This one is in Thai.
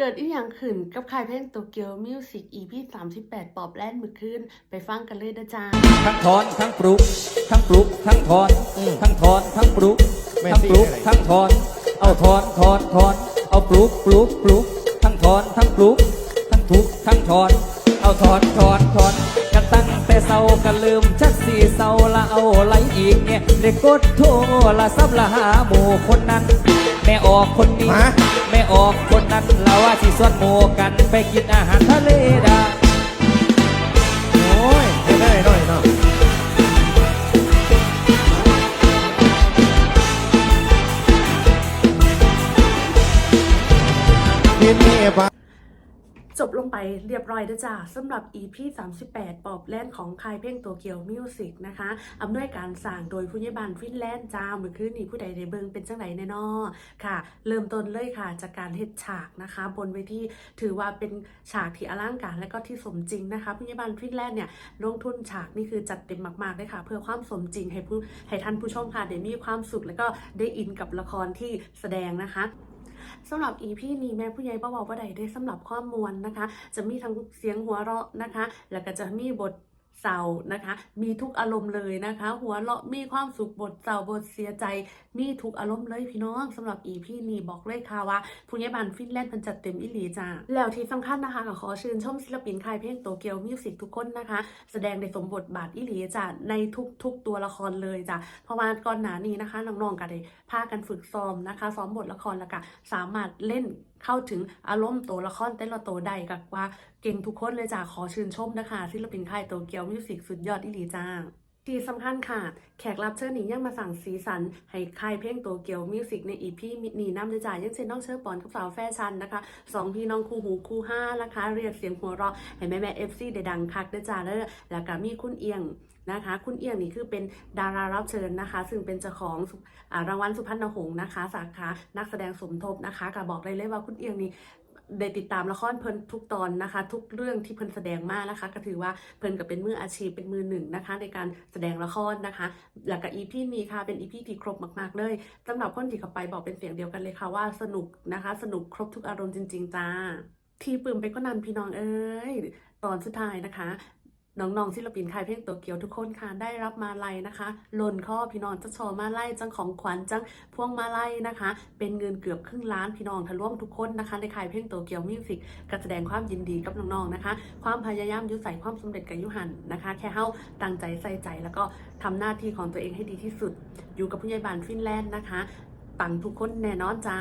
เกิดอีหยังขึ้นกับค่ายเพลงโตเกียวมิวสิก EP 38 ปอบแล่นมือขึ้น ไปฟังกันเลยนะจ๊ะทั้งถอนทั้งปลุก ทั้งปลุก ทั้งถอน ทั้งถอนทั้งปลุกแม่ทั้งปลุกซี่อะไรทั้งถอน เอาถอนถอนถอน เอาปลุกปลุกปลุก ทั้งถอนทั้งปลุก ทั้งทุกทั้งถอน เอาถอนถอนถอนกันตั้งแต่เศร้ากันลืมชักสีเศร้าละเอาไหลอีกเนี่ยเด็กกดโทรละซับละหาหมู่คนนั้น แม่ออกคนนี้ ฮะ แม่ออกคนนั้นละว่าสิส่วนหมู่กันไปกินอาหารทะเลดาโอ้ยเฮ็ดได้หน่อยเนาะทีนี้ปะ จบลงไปเรียบร้อยแล้วจ้ะสำหรับ EP 38 ปอบแล่นของคายเพลงโตเกียวมิวสิกนะคะอำนวยการสั่งโดยผู้ใหญ่บ้านฟินแลนด์จ้าเมื่อคืนนี้ผู้ใดได้เบิงเป็นจังไหนแน่นอค่ะ เริ่มต้นเลยค่ะ จากการเฮ็ดฉากนะคะ บนเวทีถือว่าเป็นฉากที่อลังการและก็ที่สมจริงนะคะผู้ใหญ่บ้านฟินแลนด์เนี่ยลงทุนฉากนี่คือจัดเต็มมากๆเลยค่ะ เพื่อความสมจริงให้ผู้ให้ท่านผู้ชมค่ะได้มีความสุขแล้วก็ได้อินกับละครที่แสดงนะคะ สำหรับอีพี่นี้แม่ผู้ใหญ่บ่าวว่าใดได้สำหรับข้อมูลนะคะ จะมีทั้งเสียงหัวเราะนะคะ แล้วก็จะมีบท เศร้านะคะ มีทุกอารมณ์เลยนะคะ หัวเราะมีความสุขบทเศร้าบทเสียใจ มีทุกอารมณ์เลยพี่น้องสำหรับ EP นี้บอกเลยค่ะว่าผู้ใหญ่บ้านฟินแลนด์มันจัดเต็มอิหลีจ้าแล้วที่สำคัญนะคะก็ขอชื่นชมศิลปินค่ายเพลงโตเกียวมิวสิกทุกคนนะคะ แสดงในสมบทบาทอิหลีจ้ะในทุกๆตัวละครเลยจ้ะเพราะว่าก่อนหน้านี้นะคะน้องๆกันเลยพากันฝึกซ้อมนะคะซ้อมบทละครแล้วก็สามารถเล่น เข้าถึงอารมณ์ตัวละครเต้นละตัวใดกับว่าเก่งทุกคนเลยจ้ะขอชื่นชมนะคะศิลปินค่ายโตเกียวมิวสิกสุดยอดอิหลีจ้า ที่สำคัญค่ะ แขกรับเชิญนี้ยังมาสั่งสีสัน ให้ค่ายเพลงโตเกียวมิวสิกในอีพีนี้น้ำด้จ่ายยังเช่นน้องเชอร์ปอนกับสาวแฟชั่นนะคะสองพี่น้องคู่หูคู่ห้านะคะ เรียกเสียงหัวเราะให้แม่แม่เอฟซีได้ดังคักด้จ้าเด้อแล้วก็มีคุณเอียงนะคะ คุณเอียงนี่คือเป็นดารารับเชิญนะคะ ซึ่งเป็นเจ้าของอรางวัลสุพรรณหงส์นะคะ สาขานักแสดงสมทบนะคะก็บอกได้เลยว่าคุณเอียงนี่ ได้ติดตามละครเพิ่นทุกตอนนะคะ ทุกเรื่องที่เพิ่นแสดงมานะคะ ก็ถือว่าเพิ่นก็เป็นมืออาชีพเป็นมือหนึ่งนะคะ ในการแสดงละครนะคะ แล้วก็อีพีนี้ค่ะเป็นอีพีที่ครบมากๆ เลยสำหรับคนที่เข้าไปบอกเป็นเสียงเดียวกันเลยค่ะว่าสนุกนะคะ สนุกครบทุกอารมณ์จริง ๆ จ้า ที่ปลื้มไปก็นันพี่น้องเอ้ยตอนสุดท้ายนะคะ น้องๆศิลปินค่ายเพลงโตเกียวทุกคนค่ะได้รับมาลัยนะคะหล่นข้อพี่น้องจะชอมาลัยจังของขวัญจังพวงมาลัยนะคะ เป็นเงินเกือบครึ่งล้านพี่น้องทะร่วมทุกคนนะคะ ในค่ายเพลงโตเกียวมิวสิกก็แสดงความยินดีกับน้องๆนะคะ ความพยายามยุใส่ความสำเร็จกับยุหันนะคะ แค่เฮ้าตั้งใจใส่ใจแล้วก็ทำหน้าที่ของตัวเองให้ดีที่สุด อยู่กับผู้ใหญ่บ้านฟินแลนด์นะคะปังทุกคนแน่นอนจ้า